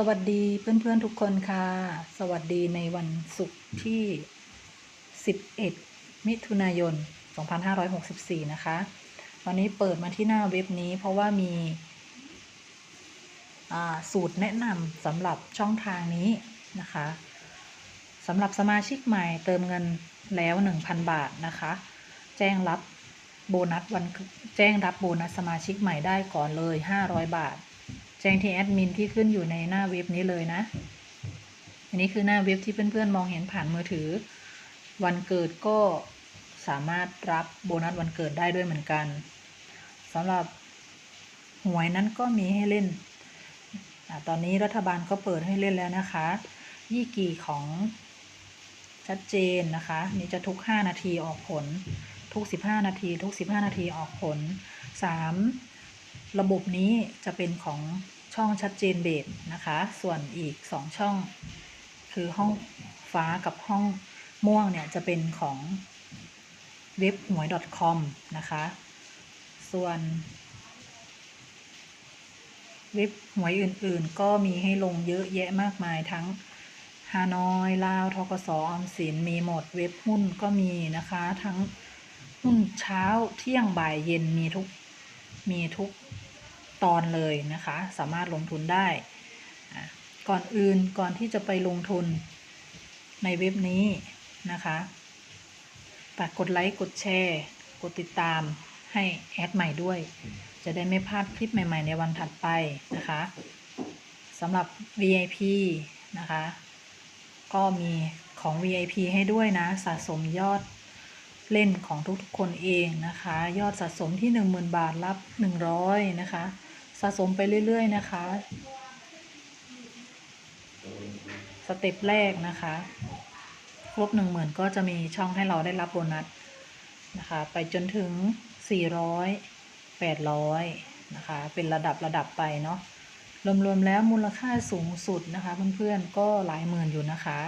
สวัสดีเพื่อนๆทุกคนค่ะ สวัสดีในวันศุกร์ที่ 11 มิถุนายน 2564 นะคะวันนี้เปิดมาที่หน้าเว็บนี้เพราะว่ามีสูตรแนะนำสำหรับช่องทางนี้นะคะสำหรับสมาชิกใหม่เติมเงินแล้ว 1,000 บาทนะคะ แจ้งรับโบนัสวันแจ้งรับโบนัสสมาชิกใหม่ได้ก่อนเลย 500 บาท แจ้งที่แอดมินที่ขึ้นอยู่ในหน้าเว็บนี้เลยนะ อันนี้คือหน้าเว็บที่เพื่อนๆมองเห็นผ่านมือถือ วันเกิดก็สามารถรับโบนัสวันเกิดได้ด้วยเหมือนกันสำหรับหวยนั้นก็มีให้เล่นอตอนนี้รัฐบาลก็เปิดให้เล่นแล้วนะคะ ยี่กี่ของชัดเจนนะคะ นี่จะทุก 5 นาทีออกผล ทุก 15 นาที ทุก 15 นาทีออกผล 3. ระบบนี้จะเป็นของช่องชัดเจนเบสนะคะ ส่วนอีก 2 ช่อง คือห้องฟ้ากับห้องม่วงเนี่ยจะเป็นของเว็บหวย .com นะคะ ส่วน เว็บหวยอื่นๆ ก็มีให้ลงเยอะแยะมากมายทั้งฮานอยลาวทกสออมสินมีหมดเว็บหุ้นก็มีนะคะ ทั้งหุ้นเช้าเที่ยงบ่ายเย็นมีทุกมีทุก ตอนเลยนะคะ สามารถลงทุนได้ ก่อนอื่นก่อนที่จะไปลงทุนในเว็บนี้นะคะฝากกดไลค์ กดแชร์ กดติดตามให้แอดใหม่ด้วย จะได้ไม่พลาดคลิปใหม่ ๆ ในวันถัดไปนะคะสำหรับ VIP นะคะ ก็มีของ VIP ให้ด้วยนะ สะสมยอดเล่นของทุกๆคนเองนะคะ ยอดสะสมที่ 10,000 บาทรับ 100 นะคะ สะสมไปเรื่อย ๆ นะคะ สเต็ปแรกนะคะ ครบ10,000ก็จะมีช่องให้เราได้รับโบนัสนะคะ ไปจนถึง400 800นะคะ เป็นระดับระดับไปเนาะรวม ๆ แล้วมูลค่าสูงสุดนะคะ เพื่อน ๆ ก็หลายหมื่นอยู่นะคะ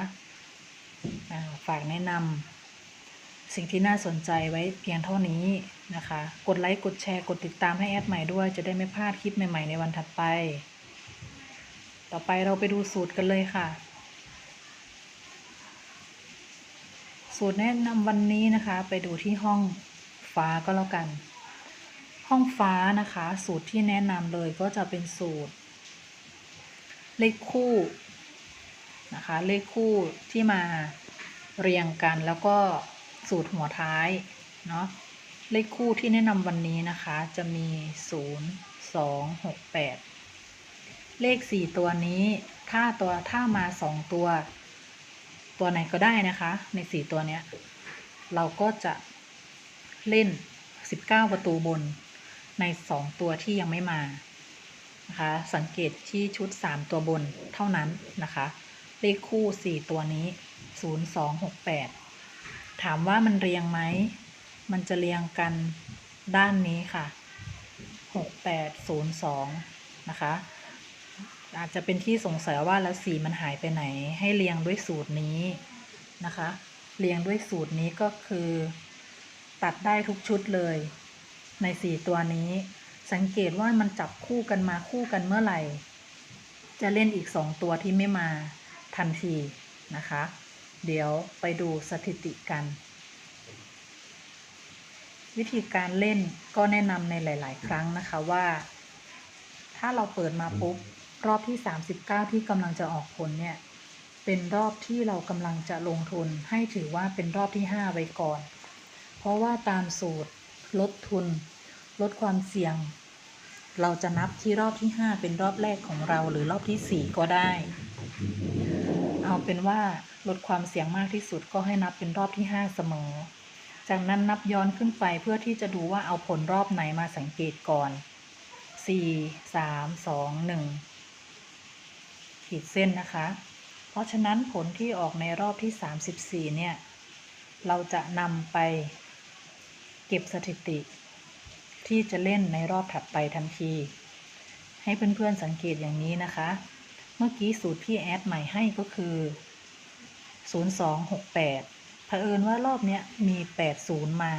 ฝากแนะนำ สิ่งที่น่าสนใจไว้เพียงเท่านี้นะคะ กดไลค์กดแชร์กดติดตามให้แอดใหม่ด้วย จะได้ไม่พลาดคลิปใหม่ๆในวันถัดไป ต่อไปเราไปดูสูตรกันเลยค่ะ สูตรแนะนำวันนี้นะคะ ไปดูที่ห้องฟ้าก็แล้วกัน ห้องฟ้านะคะ สูตรที่แนะนำเลยก็จะเป็นสูตร เลขคู่นะคะ เลขคู่ที่มาเรียงกันแล้วก็ สูตรหัวท้ายเนาะเลขคู่ที่แนะนำวันนี้นะคะ จะมี 0 2 6 8 เลข 4 ตัวนี้ ถ้าตัวถ้ามา 2 ตัว ตัวไหนก็ได้นะคะ ใน 4 ตัวเนี้ย เราก็จะเล่น 19 ประตูบนใน 2 ตัวที่ยังไม่มานะคะ สังเกตที่ชุด 3 ตัวบนเท่านั้นนะคะ เลขคู่ 4 ตัวนี้ 0 2 6 8 ถามว่ามันเรียงไหม มันจะเรียงกันด้านนี้ค่ะ 6 8 0 2 นะคะ อาจจะเป็นที่สงสัยว่าแล้วสีมันหายไปไหน ให้เรียงด้วยสูตรนี้นะคะ เรียงด้วยสูตรนี้ก็คือ ตัดได้ทุกชุดเลย ใน 4 ตัวนี้ สังเกตว่ามันจับคู่กันมาคู่กันเมื่อไหร่ จะเล่นอีก 2 ตัวที่ไม่มาทันทีนะคะ เดี๋ยวไปดูสถิติกัน วิธีการเล่นก็แนะนำในหลาย ๆ ครั้งนะคะว่า ถ้าเราเปิดมาปุ๊บ รอบที่ 39 ที่กำลังจะออกผลเนี่ย เป็นรอบที่เรากำลังจะลงทุนให้ถือว่าเป็นรอบที่ 5 ไว้ก่อน เพราะว่าตามสูตรลดทุน ลดความเสี่ยง เราจะนับที่รอบที่ 5 เป็นรอบแรกของเราหรือรอบที่ 4 ก็ได้ เอาเป็นว่าลดความเสี่ยงมากที่สุดก็ให้นับเป็นรอบที่ 5 เสมอ จากนั้นนับย้อนขึ้นไปเพื่อที่จะดูว่าเอาผลรอบไหนมาสังเกตก่อน 4 3 2 1 ขีดเส้นนะคะ เพราะฉะนั้นผลที่ออกในรอบที่ 34 เนี่ย เราจะนำไปเก็บสถิติ ที่จะเล่นในรอบถัดไปทันที ให้เพื่อนๆสังเกตอย่างนี้นะคะ เมื่อกี้สูตรที่แอดใหม่ให้ก็คือ 0268เผอิญว่ารอบเนี้ยมี 80 มา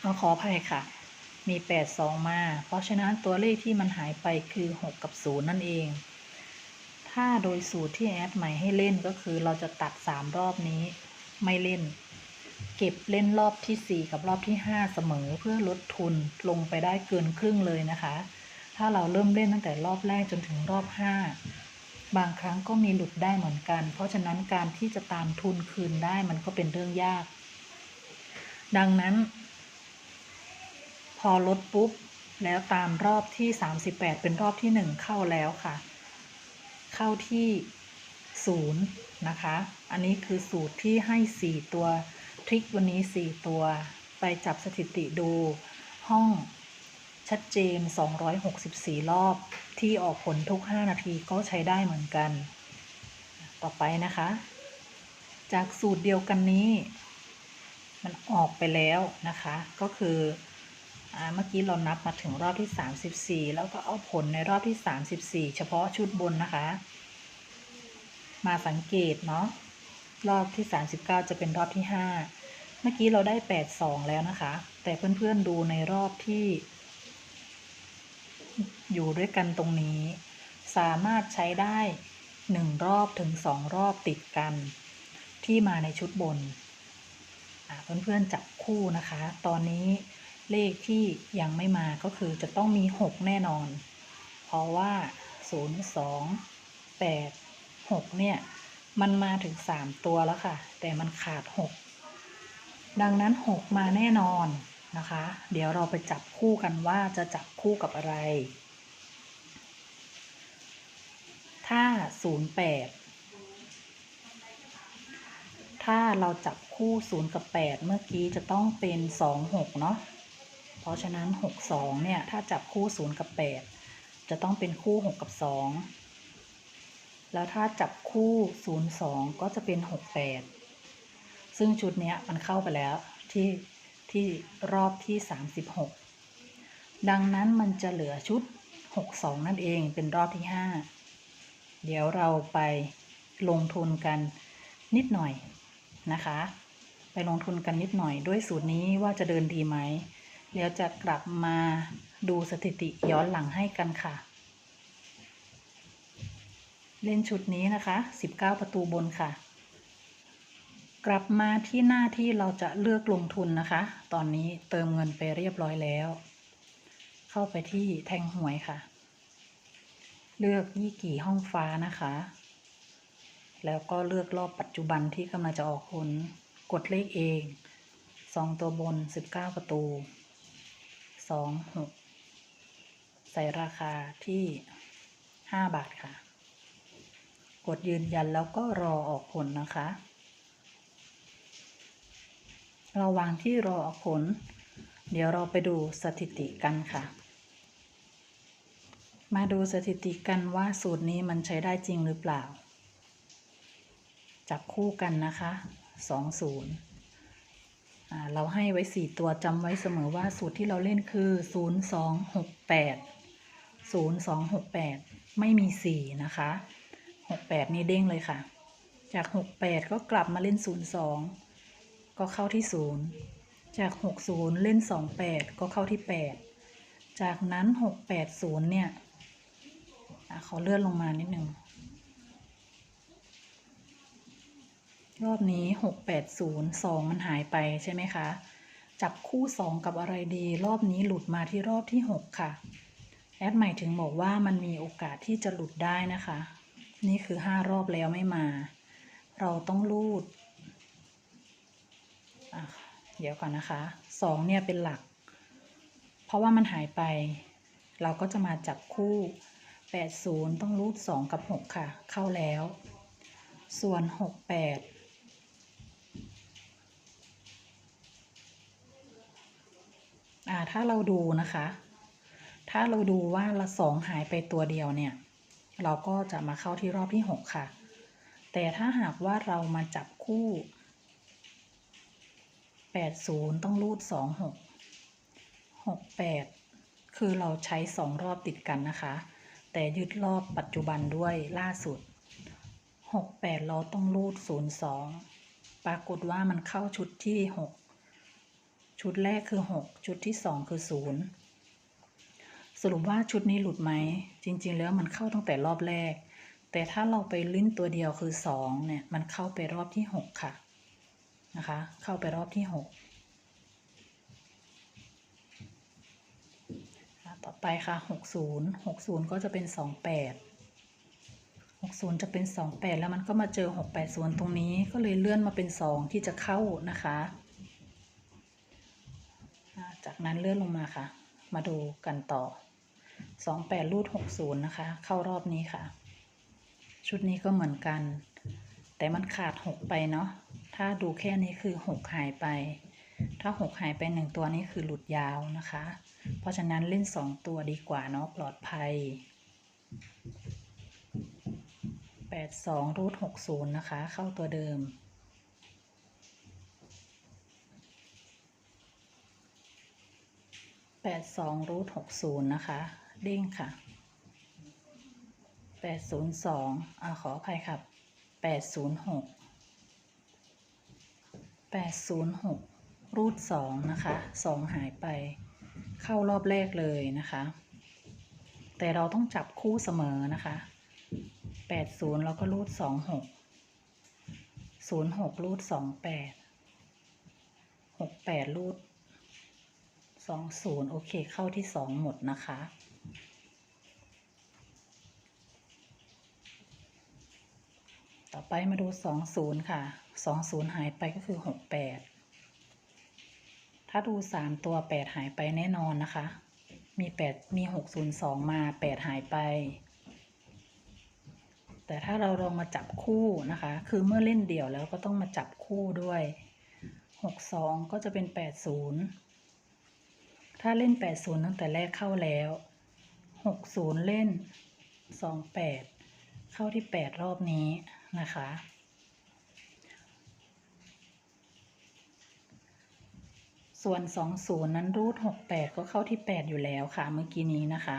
เราขออภัยค่ะ มี 82 มา เพราะฉะนั้นตัวเลขที่มันหายไปคือ 6 กับ 0 นั่นเอง ถ้าโดยสูตรที่แอดใหม่ให้เล่นก็คือเราจะตัด 3 รอบนี้ไม่เล่น เก็บเล่นรอบทีสี่4 กับรอบที่ 5 เสมอเพื่อลดทุนลงไปได้เกินครึ่งเลยนะคะ ถ้าเราเริ่มเล่นตั้งแต่รอบแรกจนถึงรอบ 5 บางครั้งก็มีหลุดได้เหมือนกัน เพราะฉะนั้นการที่จะตามทุนคืนได้มันก็เป็นเรื่องยาก ดังนั้น พอลดปุ๊บ แล้วตามรอบที่ 38 เป็นรอบที่ 1 เข้าแล้วค่ะ เข้าที่0นะคะ อันนี้คือสูตรที่ให้ 4 ตัว ทริควันนี้ 4 ตัว ไปจับสถิติดูห้อง ชัดเจน 264 รอบที่ออกผลทุก 5 นาทีก็ใช้ได้เหมือนกัน ต่อไปนะคะ จากสูตรเดียวกันนี้ มันออกไปแล้วนะคะ ก็คืออเมื่อกี้เรานับมาถึงรอบที่ 34 แล้วก็เอาผลในรอบที่ 34 เฉพาะชุดบนนะคะ มาสังเกตเนาะรอบที่ 39 จะเป็นรอบที่ 5 เมื่อกี้เราได้ 82 แล้วนะคะ แต่เพื่อนๆดูในรอบที่ อยู่ด้วยกันตรงนี้ สามารถใช้ได้1รอบถึง2รอบติดกัน ที่มาในชุดบนเพื่อนๆจับคู่นะคะ ตอนนี้เลขที่ยังไม่มาก็คือจะต้องมี 6 แน่นอน เพราะว่า 0 2 8 6 เนี่ย มันมาถึง 3 ตัวแล้วค่ะ แต่มันขาด 6 ดังนั้น 6 มาแน่นอน นะคะ เดี๋ยวเราไปจับคู่กันว่าจะจับคู่กับอะไร ถ้า 08 ถ้าเราจับคู่ 0 กับ 8 เมื่อกี้จะต้องเป็น 2 6 เนาะ เพราะฉะนั้น 6 2 เนี่ย ถ้าจับคู่ 0 กับ 8 จะต้องเป็นคู่ 6 กับ 2 แล้วถ้าจับคู่ 0 2 ก็จะเป็น 6 8 ซึ่งชุดนี้มันเข้าไปแล้วที่ ที่รอบที่ 36 ดังนั้นมันจะเหลือชุด 6 2 นั่นเองเป็นรอบที่ 5 เดี๋ยวเราไปลงทุนกันนิดหน่อยนะคะ ไปลงทุนกันนิดหน่อยด้วยสูตรนี้ว่าจะเดินดีไหม แล้วจะกลับมาดูสถิติย้อนหลังให้กันค่ะ เล่นชุดนี้นะคะ 19 ประตูบนค่ะ กลับมาที่หน้าที่เราจะเลือกลงทุนนะคะ ตอนนี้เติมเงินไปเรียบร้อยแล้ว เข้าไปที่แทงหวยค่ะ เลือกยี่กี่ห้องฟ้านะคะ แล้วก็เลือกรอบปัจจุบันที่กำลังจะออกผลกดเลขเองสองตัวบน19ประตูสองหกใส่ราคาที่5บาทค่ะ กดยืนยันแล้วก็รอออกผลนะคะ ระหว่างที่รอผล เดี๋ยวเราไปดูสถิติกันค่ะ มาดูสถิติกันว่าสูตรนี้มันใช้ได้จริงหรือเปล่า จับคู่กันนะคะสองศูนย์เราให้ไว้สี่ตัวจำไว้เสมอว่าสูตรที่เราเล่นคือศูนย์สองหกแปดศูนย์สองหกแปดไม่มีสี่นะคะหกแปดนี่เด้งเลยค่ะ จากหกแปดก็กลับมาเล่นศูนย์สอง ก็เข้าที่ศูนย์จากหกศูนย์เล่นสองแปดก็เข้าที่แปดจากนั้นหกแปดศูนย์เนี่ยอขอเลื่อนลงมานิดหนึ่งรอบนี้หกแปดศูนย์สองมันหายไปใช่ไหมคะ จับคู่สองกับอะไรดี รอบนี้หลุดมาที่รอบที่หกค่ะ แอดใหม่ถึงบอกว่ามันมีโอกาสที่จะหลุดได้นะคะ นี่คือห้ารอบแล้วไม่มา เราต้องรูด เดี๋ยวก่อนนะคะสองเนี่ยเป็นหลัก เพราะว่ามันหายไป เราก็จะมาจับคู่80ต้องรูด2กับ6ค่ะ เข้าแล้ว ส่วน68อ่าถ้าเราดูนะคะ ถ้าเราดูว่าละสองหายไปตัวเดียวเนี่ย เราก็จะมาเข้าที่รอบที่6ค่ะ แต่ถ้าหากว่าเรามาจับคู่ 80ต้องรูด2 6 68คือเราใช้2รอบติดกันนะคะ แต่ยึดรอบปัจจุบันด้วยล่าสุด68เราต้องรูด02ปรากฏว่ามันเข้าชุดที่6ชุดแรกคือ6ชุดที่2คือ0สรุปว่าชุดนี้หลุดไหม จริง ๆ แล้วมันเข้าตั้งแต่รอบแรก แต่ถ้าเราไปลิ้นตัวเดียวคือสองเนี่ย มันเข้าไปรอบที่หกค่ะ นะคะ เข้าไปรอบที่หกต่อไปค่ะหกศูนย์หกศูนย์ก็จะเป็นสองแปดหกศูนย์จะเป็นสองแปดแล้วมันก็มาเจอหกแปดศูนย์ตรงนี้ก็เลยเลื่อนมาเป็นสองที่จะเข้านะคะอะจากนั้นเลื่อนลงมาค่ะ มาดูกันต่อสองแปดรูดหกศูนย์นะคะ เข้ารอบนี้ค่ะ ชุดนี้ก็เหมือนกัน แต่มันขาดหกไปเนาะ ถ้าดูแค่นี้คือหกหายไป ถ้าหกหายไปหนึ่งตัวนี้คือหลุดยาวนะคะ เพราะฉะนั้นเล่นสองตัวดีกว่าเนาะปลอดภัยแปดสองรูทหกศูนย์นะคะ เข้าตัวเดิมแปดสองรูทหกศูนย์นะคะ เด้งค่ะแปดศูนย์สองอ่าขออภัยครับแปดศูนย์หก แปดศูนย์หกรูทสองนะคะสองหายไปเข้ารอบแรกเลยนะคะ แต่เราต้องจับคู่เสมอนะคะแปดศูนย์เราก็รูดสองหกศูนย์หกรูดสองแปดหกแปดรูดสองศูนย์โอเคเข้าที่สองหมดนะคะต่อไปมาดูสองศูนย์ค่ะ สองศูนย์หายไปก็คือหกแปดถ้าดูสามตัวแปดหายไปแน่นอนนะคะ มีแปดมีหกศูนย์สองมาแปดหายไป แต่ถ้าเราลองมาจับคู่นะคะ คือเมื่อเล่นเดี่ยวแล้วก็ต้องมาจับคู่ด้วยหกสองก็จะเป็นแปดศูนย์ถ้าเล่นแปดศูนย์ตั้งแต่แรกเข้าแล้วหกศูนย์เล่นสองแปดเข้าที่แปดรอบนี้นะคะ ส่วน 20 นั้นรูท68 ก็เข้าที่ 8 อยู่แล้วค่ะ เมื่อกี้นี้นะคะ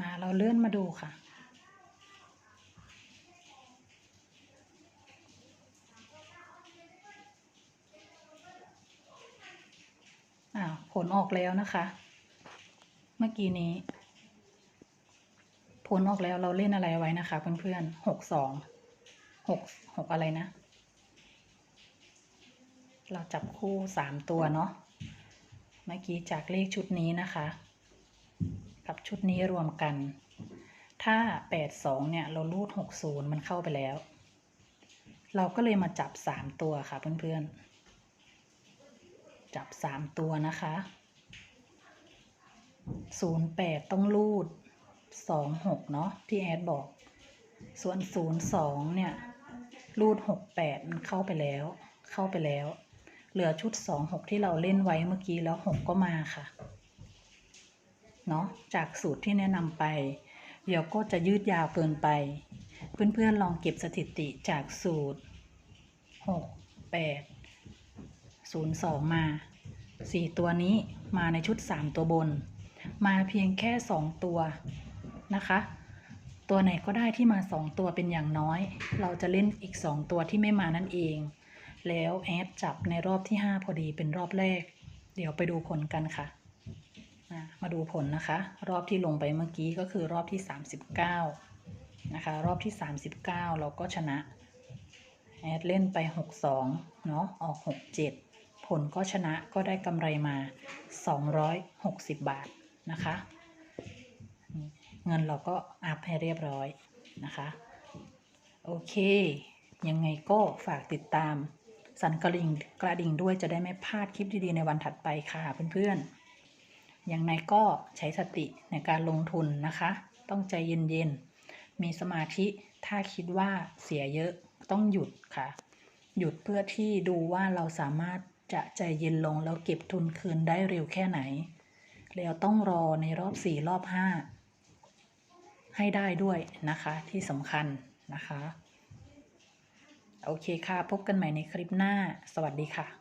มาเราเลื่อนมาดูค่ะ อ้าว ผลออกแล้วนะคะ เมื่อกี้นี้ผลออกแล้วเราเล่นอะไรไว้นะคะเพื่อนๆหกสอง หกหกอะไรนะ เราจับคู่สามตัวเนาะ เมื่อกี้จากเลขชุดนี้นะคะ กับชุดนี้รวมกัน ถ้าแปดสองเนี่ยเรารูดหกศูนย์มันเข้าไปแล้ว เราก็เลยมาจับสามตัวค่ะเพื่อนๆ จับสามตัวนะคะศูนย์แปดต้องรูดสองหกเนาะที่แอดบอก ส่วนศูนย์สองเนี่ย รูดหกแปดมันเข้าไปแล้ว เข้าไปแล้ว เหลือชุดสองหกที่เราเล่นไว้เมื่อกี้แล้วหกก็มาค่ะ เนาะจากสูตรที่แนะนำไป เดี๋ยวก็จะยืดยาวเกินไป เพื่อนๆลองเก็บสถิติจากสูตรหกแปดศูนย์สองมาสี่ตัวนี้มาในชุดสามตัวบน มาเพียงแค่สองตัวนะคะ ตัวไหนก็ได้ที่มาสองตัวเป็นอย่างน้อย เราจะเล่นอีกสองตัวที่ไม่มานั่นเอง แล้วแอดจับในรอบที่ห้าพอดีเป็นรอบแรก เดี๋ยวไปดูผลกันค่ะอะ มาดูผลนะคะ รอบที่ลงไปเมื่อกี้ก็คือรอบที่ 39 นะคะ รอบที่ 39 เราก็ชนะ แอดเล่นไป 62 เนาะออก 67 ผลก็ชนะก็ได้กำไรมา 260 บาทนะคะ เงินเราก็อัพให้เรียบร้อยนะคะ โอเค ยังไงก็ฝากติดตาม สั่นกระดิ่งกระดิ่งด้วยจะได้ไม่พลาดคลิปดี ๆ ในวันถัดไปค่ะเพื่อนๆ อย่างไรก็ใช้สติในการลงทุนนะคะ ต้องใจเย็นๆ มีสมาธิถ้าคิดว่าเสียเยอะต้องหยุดค่ะ หยุดเพื่อที่ดูว่าเราสามารถจะใจเย็นลงแล้วเก็บทุนคืนได้เร็วแค่ไหน แล้วต้องรอในรอบสี่รอบห้า ให้ได้ด้วยนะคะที่สำคัญนะคะ โอเคค่ะ พบกันใหม่ในคลิปหน้า สวัสดีค่ะ